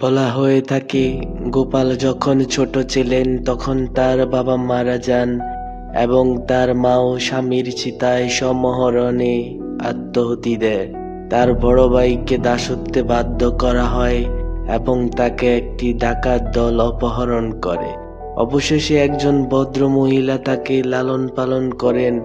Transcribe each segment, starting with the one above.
বলা হয়ে থাকে, গোপাল যখন ছোট ছিলেন তখন তার বাবা মারা যান এবং তার মাও স্বামীর চিতায় সমহরণে আত্মহতি দেয়। তার বড় ভাইকে দাসত্বে বাধ্য করা হয় এবং তাকে একটি ডাকাত দল অপহরণ করে। অবশেষে একজন ভদ্র মহিলা তাকে লালন পালন করেন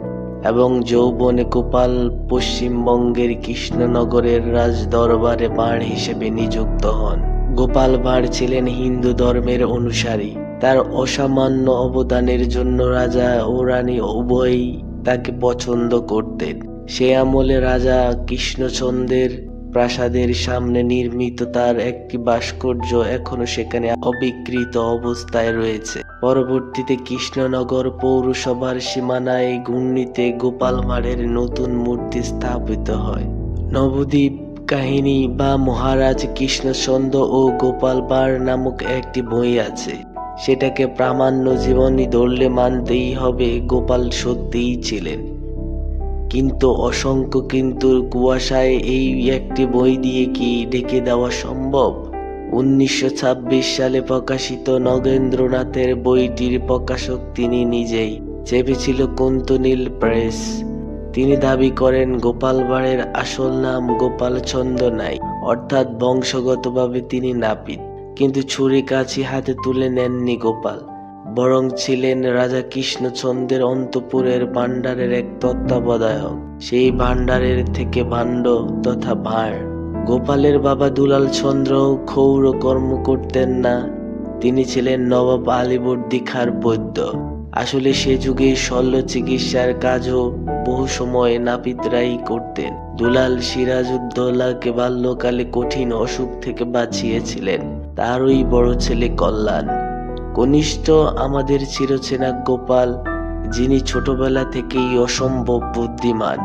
এবং যৌবনে গোপাল পশ্চিমবঙ্গের কৃষ্ণনগরের রাজ দরবারে হিসেবে নিযুক্ত হন। গোপাল ভাঁড় ছিলেন হিন্দু ধর্মের অনুসারী। তার অসামান্য অবদানের জন্য রাজা ও রানী উভয়ই তাকে পছন্দ করতেন। সে আমলে রাজা কৃষ্ণচন্দ্রের প্রাসাদের সামনে নির্মিত তার একটি ভাস্কর্য এখনও সেখানে অবিকৃত অবস্থায় রয়েছে। পরবর্তীতে কৃষ্ণনগর পৌরসভার সীমানায় ঘূর্ণিতে গোপাল ভাঁড়ের নতুন মূর্তি স্থাপিত হয়। নবদ্বীপ কাহিনী বা মহারাজ কৃষ্ণচন্দ্র ও গোপাল বার নামক একটি বই আছে। সেটাকে প্রামাণ্য জীবনী ধরলে মানতেই হবে গোপাল সত্যিই ছিলেন। কিন্তু অসংখ্য কিন্তু কুয়াশায় এই একটি বই দিয়ে কি ঢেকে দেওয়া সম্ভব? উনিশশো ছাব্বিশ সালে প্রকাশিত নগেন্দ্রনাথের বইটির প্রকাশক তিনি নিজেই। চেপেছিল কুন্তনীল প্রেস। তিনি দাবি করেন, গোপাল ভাঁড়ের আসল নাম গোপাল চন্দ্র নাই, অর্থাৎ বংশগতভাবে তিনি নাপিত। কিন্তু ছুরি কাছি হাতে তুলে নেননি গোপাল, বরং ছিলেন রাজা কৃষ্ণচন্দ্রের অন্তপুরের ভাণ্ডারের এক তত্ত্বাবধায়ক। সেই ভাণ্ডারের থেকে ভাণ্ড তথা ভাঁড়। গোপালের বাবা দুলাল চন্দ্র ক্ষৌর কর্ম করতেন না, তিনি ছিলেন নবাব আলীবর্দী খার বৈদ্য। আসলে সে যুগে শল্য চিকিৎসার কাজও বহু সময় নাপিতরাই করতেন। দুলাল সিরাজউদ্দৌলাকে বাল্যকালে কঠিন অসুখ থেকে বাঁচিয়েছিলেন। তারই বড় ছেলে কল্যাণ। কনিষ্ঠ আমাদের চিরচেনা গোপাল, যিনি ছোটবেলা থেকেই অসম্ভব বুদ্ধিমান।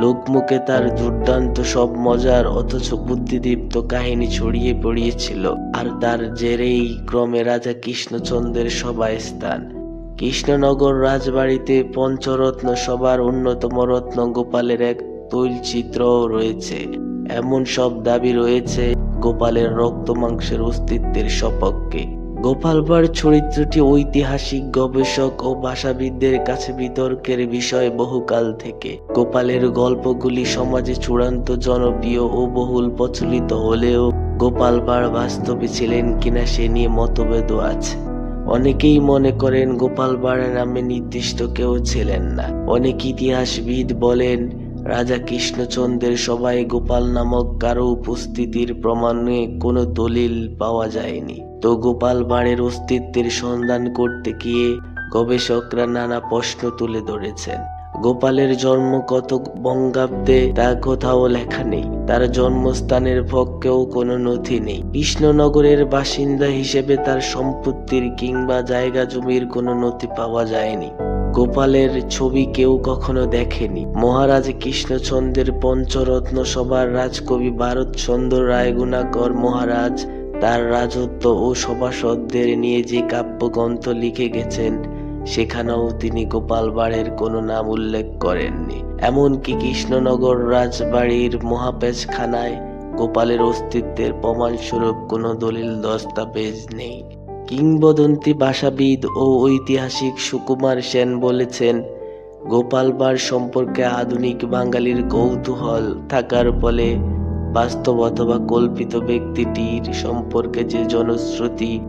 লোকমুখে তার দুর্দান্ত সব মজার অথচ বুদ্ধিদীপ্ত কাহিনী ছড়িয়ে পড়িয়েছিল। আর তার জেরেই ক্রমে রাজা কৃষ্ণচন্দ্রের সভায় স্থান। কৃষ্ণনগর রাজবাড়িতে পঞ্চরত্ন সবার অন্যতম রত্ন গোপালের এক তৈলচিত্রও রয়েছে। এমন সব দাবি রয়েছে গোপালের রক্ত মাংসের অস্তিত্বের সপক্ষে। গোপাল ভাঁড় চরিত্রটি ঐতিহাসিক গবেষক ও ভাষাবিদদের কাছে বিতর্কের বিষয় বহুকাল থেকে। গোপালের গল্পগুলি সমাজে চূড়ান্ত জনপ্রিয় ও বহুল প্রচলিত হলেও গোপাল ভাঁড় বাস্তবে ছিলেন কিনা সে নিয়ে মতভেদও আছে। অনেকেই মনে করেন গোপাল ভাঁড় নামে নির্দিষ্ট কেউ ছিলেন না। অনেক ইতিহাসবিদ বলেন, রাজা কৃষ্ণচন্দ্রের সবাই গোপাল নামক কারও উপস্থিতির প্রমাণে কোনো দলিল পাওয়া যায়নি। তো গোপাল ভাঁড়ের অস্তিত্বের সন্ধান করতে গিয়ে গবেষকরা নানা প্রশ্ন তুলে ধরেছেন। গোপালের জন্ম কত বঙ্গাব্দে, তা কোথাও লেখা নেই। তার জন্মস্থানের পক্ষেও কোনো নথি নেই। কৃষ্ণনগরের বাসিন্দা হিসেবে তার সম্পত্তির কিংবা জায়গা জমির কোনো নথি পাওয়া যায়নি। গোপালের ছবি কেউ কখনো দেখেনি। মহারাজ কৃষ্ণচন্দ্রের পঞ্চরত্ন সভার রাজকবি ভারতচন্দ্র রায়গুণাকর মহারাজ তার রাজত্ব ও সভাসদদের নিয়ে যে কাব্যগ্রন্থ লিখে গেছেন সেখানেও তিনি গোপাল ভাঁড়ের কোনো নাম উল্লেখ করেননি। এমনকি কৃষ্ণনগর রাজবাড়ির মহাপেজখানায় গোপালের অস্তিত্বের প্রমাণস্বরূপ কোনো দলিল দস্তাবেজ নেই। কিংবদন্তি ভাষাবিদ ও ঐতিহাসিক সুকুমার সেন বলেছেন, গোপাল ভাঁড় সম্পর্কে আধুনিক বাঙালির কৌতূহল থাকার ফলে বাস্তব অথবা কল্পিত ব্যক্তিটির সম্পর্কে যে জনশ্রুতি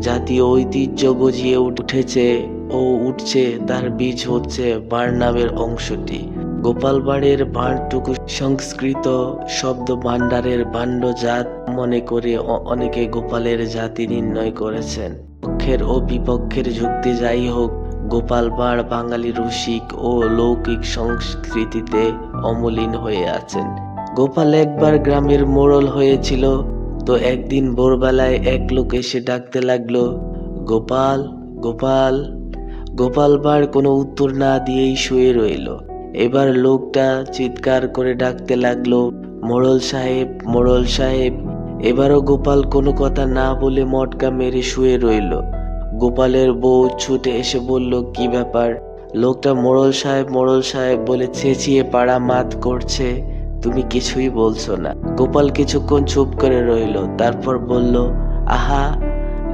জাতীয় ঐতিহ্য গজিয়ে উঠেছে ও উঠছে, তার বীজ হচ্ছে বাড় নামের অংশটি। গোপাল বাড়ের বাঁড়টুকু সংস্কৃত শব্দ ভাণ্ডারের ভাণ্ড জাত মনে করে অনেকে গোপালের জাতি নির্ণয় করেছেন। পক্ষের ও বিপক্ষের যুক্তি যাই হোক গোপাল ভাঁড় বাঙালি রসিক ও লৌকিক সংস্কৃতিতে অমলিন হয়ে আছেন। গোপাল একবার গ্রামের মোড়ল হয়েছিল, তো একদিন ভোরবেলায় এক লোক এসে ডাকতে লাগল, গোপাল গোপাল। গোপাল ভাঁড় কোনো উত্তর না দিয়েই শুয়ে রইল। এবার লোকটা চিৎকার করে ডাকতে লাগল, মোড়ল সাহেব মোড়ল সাহেব। এবারও গোপাল কোনো কথা না বলে মটকা মেরে শুয়ে রইল। গোপালের বউ ছুটে এসে বলল, কি ব্যাপার? লোকটা, মোড়ল সাহেব মোড়ল সাহেব বলে চেঁচিয়ে পাড়া মাত করছে। তুমি কিছুই বলছো না। গোপাল কিছুক্ষণ চুপ করে রইল, তারপর বলল, আহা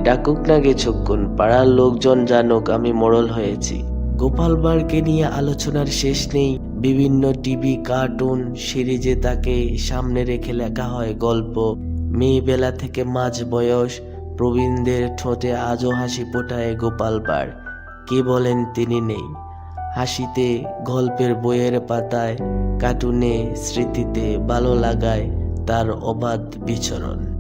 ডাকুক না গেছক্ষণ পাড়ার লোকজন জানুক আমি মোড়ল হয়েছি। গোপাল বাড়কে নিয়ে আলোচনার শেষ নেই, বিভিন্ন টিভি কার্টুন সিরিজে তাকে সামনে রেখে লেখা হয় গল্প। মেয়েবেলা থেকে মাঝ বয়স, প্রবীণদের ঠোঁটে আজও হাসি ফোটায় গোপাল বাড় কে বলেন তিনি নেই। হাসিতে, গল্পের বইয়ের পাতায় কার্টুনে স্মৃতিতে ভালো লাগায় তার অবাধ বিচরণ।